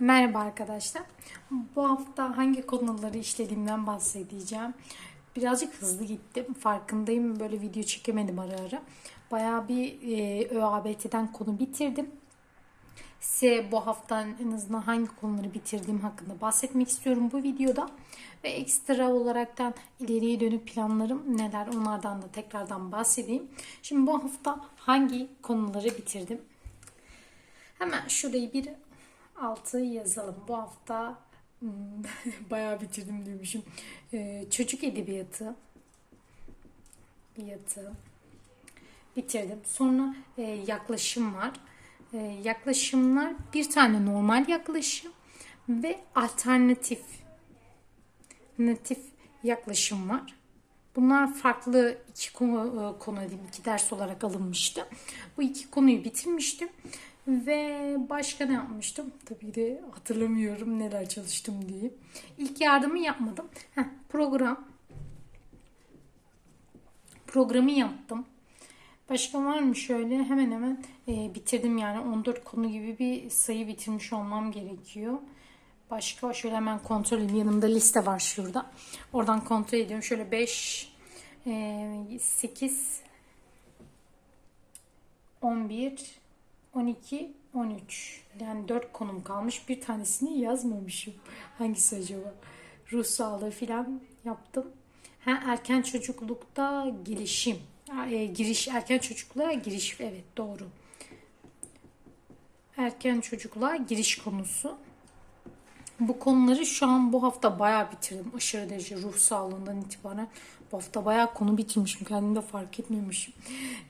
Merhaba arkadaşlar. Bu hafta hangi konuları işlediğimden bahsedeceğim. Birazcık hızlı gittim. Farkındayım. Böyle video çekemedim ara ara. Bayağı bir e, ÖABT'den konu bitirdim. Size bu hafta en azından hangi konuları bitirdiğim hakkında bahsetmek istiyorum bu videoda. Ve ekstra olaraktan ileriye dönük planlarım neler onlardan da tekrardan bahsedeyim. Şimdi bu hafta hangi konuları bitirdim? Hemen şurayı bir altı yazalım. Bu hafta hmm, bayağı bitirdim demişim. Ee, çocuk edebiyatı edebiyatı bitirdim. Sonra e, yaklaşım var. E, yaklaşımlar bir tane normal yaklaşım ve alternatif alternatif yaklaşım var. Bunlar farklı iki konu, e, konu diyeyim, iki ders olarak alınmıştı. Bu iki konuyu bitirmiştim. Ve başka ne yapmıştım? Tabii de hatırlamıyorum neler çalıştım diye. İlk yardımı yapmadım. Heh, program. Programı yaptım. Başka var mı şöyle hemen hemen e, bitirdim yani 14 konu gibi bir sayı bitirmiş olmam gerekiyor. Başka şöyle hemen kontrol edeyim. Yanımda liste var şurada. Oradan kontrol ediyorum. Şöyle 5, e, 8, 11, 12, 13. Yani 4 konum kalmış. Bir tanesini yazmamışım. Hangisi acaba? Ruh sağlığı falan yaptım. Ha, erken çocuklukta gelişim. E, giriş erken çocukluğa giriş evet doğru. Erken çocukluğa giriş konusu. Bu konuları şu an bu hafta bayağı bitirdim. Aşırı derece ruh sağlığından itibaren bu hafta bayağı konu bitirmişim. Kendimi de fark etmemişim.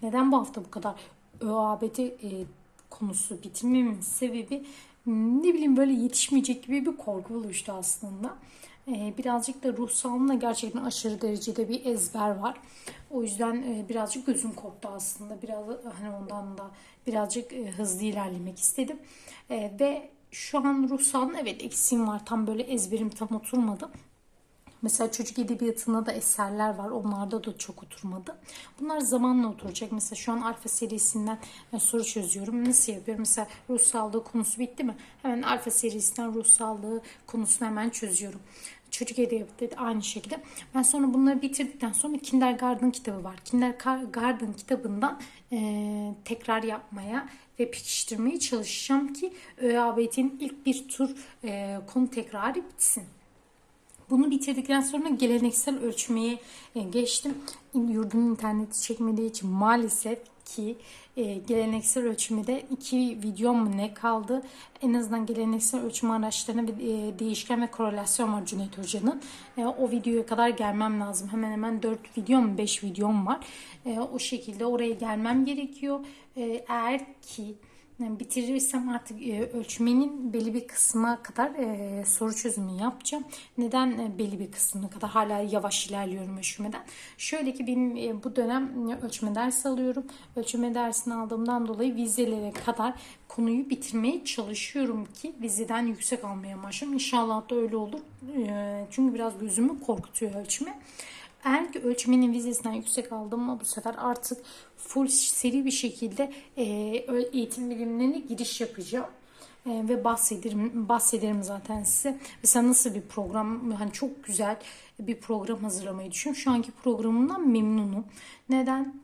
Neden bu hafta bu kadar ÖABT e, konusu bitirmemin sebebi ne bileyim böyle yetişmeyecek gibi bir korku oluştu aslında. Ee, birazcık da ruh sağlığımda gerçekten aşırı derecede bir ezber var. O yüzden e, birazcık gözüm korktu aslında. Biraz hani ondan da birazcık e, hızlı ilerlemek istedim. E, ve şu an ruh sağlığında evet eksiğim var. Tam böyle ezberim tam oturmadı. Mesela çocuk edebiyatında da eserler var. Onlarda da çok oturmadı. Bunlar zamanla oturacak. Mesela şu an alfa serisinden ben soru çözüyorum. Nasıl yapıyorum? Mesela ruh sağlığı konusu bitti mi? Hemen alfa serisinden ruh sağlığı konusunu hemen çözüyorum. Çocuk edebiyatı da aynı şekilde. Ben sonra bunları bitirdikten sonra Kindergarten kitabı var. Kindergarten kitabından e, tekrar yapmaya ve pekiştirmeye çalışacağım ki ÖABT'nin ilk bir tur e, konu tekrarı bitsin. Bunu bitirdikten sonra geleneksel ölçmeye geçtim. Yurdumun interneti çekmediği için maalesef ki e, geleneksel ölçümde iki videom mu ne kaldı? En azından geleneksel ölçüm araçlarına bir e, değişken ve korelasyon var Cüneyt Hoca'nın. E, o videoya kadar gelmem lazım. Hemen hemen 4 videom 5 videom var. E, o şekilde oraya gelmem gerekiyor. E, eğer ki bitirirsem artık e, ölçmenin belli bir kısma kadar e, soru çözümü yapacağım. Neden e, belli bir kısmına kadar hala yavaş ilerliyorum ölçmeden? Şöyle ki benim e, bu dönem ölçme dersi alıyorum. Ölçme dersini aldığımdan dolayı vizelere kadar konuyu bitirmeye çalışıyorum ki vizeden yüksek almaya başlıyorum. İnşallah da öyle olur. Çünkü biraz gözümü korkutuyor ölçme. Eğer ki ölçmenin vizesinden yüksek aldım mı bu sefer artık full seri bir şekilde e, eğitim bilimlerine giriş yapacağım. E, ve bahsederim, bahsederim zaten size. Mesela nasıl bir program, hani çok güzel bir program hazırlamayı düşünüyorum. Şu anki programımdan memnunum. Neden?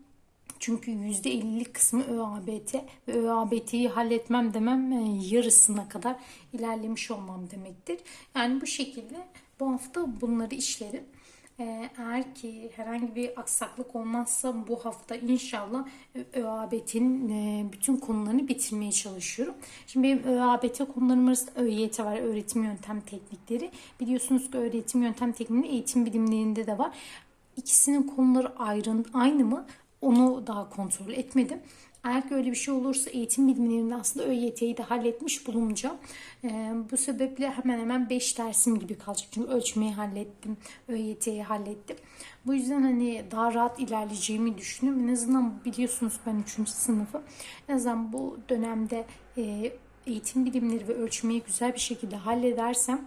Çünkü %50'lik kısmı ÖABT ve ÖABT'yi halletmem demem e, yarısına kadar ilerlemiş olmam demektir. Yani bu şekilde bu hafta bunları işlerim. Ee, eğer ki herhangi bir aksaklık olmazsa bu hafta inşallah ÖABT'nin e, bütün konularını bitirmeye çalışıyorum. Şimdi benim ÖABT konularım arasında ÖYT var, öğretim yöntem teknikleri. Biliyorsunuz ki öğretim yöntem teknikleri eğitim bilimlerinde de var. İkisinin konuları ayrı, aynı mı? Onu daha kontrol etmedim. Eğer ki öyle bir şey olursa eğitim bilimlerinde aslında ÖYT'yi de halletmiş bulunacağım. Ee, bu sebeple hemen hemen 5 dersim gibi kalacak. Çünkü ölçmeyi hallettim, ÖYT'yi hallettim. Bu yüzden hani daha rahat ilerleyeceğimi düşünüyorum. En azından biliyorsunuz ben 3. sınıfı. En azından bu dönemde e, eğitim bilimleri ve ölçmeyi güzel bir şekilde halledersem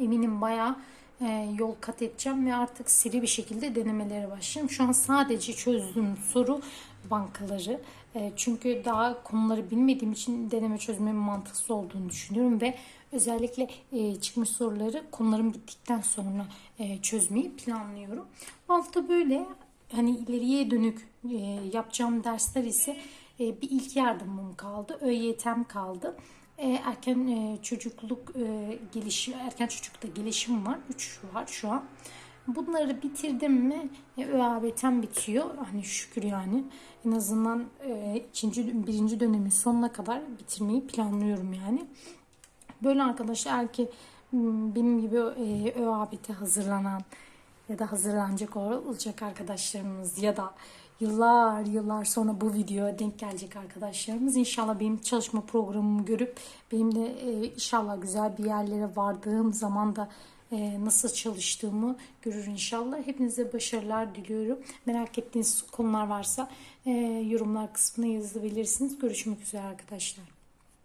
eminim bayağı e, yol kat edeceğim ve artık seri bir şekilde denemelere başlayacağım. Şu an sadece çözdüğüm soru bankaları. E, çünkü daha konuları bilmediğim için deneme çözmemin mantıksız olduğunu düşünüyorum ve özellikle e, çıkmış soruları konularım bittikten sonra e, çözmeyi planlıyorum. Bu hafta böyle hani ileriye dönük e, yapacağım dersler ise e, bir ilk yardımım kaldı, ÖYT'm kaldı. E, erken e, çocukluk e, gelişim, erken çocukta gelişim var. 3 var şu an. Bunları bitirdim mi ÖABT'm bitiyor. Hani şükür yani. En azından ikinci, birinci dönemin sonuna kadar bitirmeyi planlıyorum yani. Böyle arkadaşlar eğer ki benim gibi ÖABT'e hazırlanan ya da hazırlanacak olacak arkadaşlarımız ya da yıllar yıllar sonra bu videoya denk gelecek arkadaşlarımız inşallah benim çalışma programımı görüp benim de e, inşallah güzel bir yerlere vardığım zaman da e, nasıl çalıştığımı görür inşallah. Hepinize başarılar diliyorum. Merak ettiğiniz konular varsa e, yorumlar kısmına yazabilirsiniz. Görüşmek üzere arkadaşlar.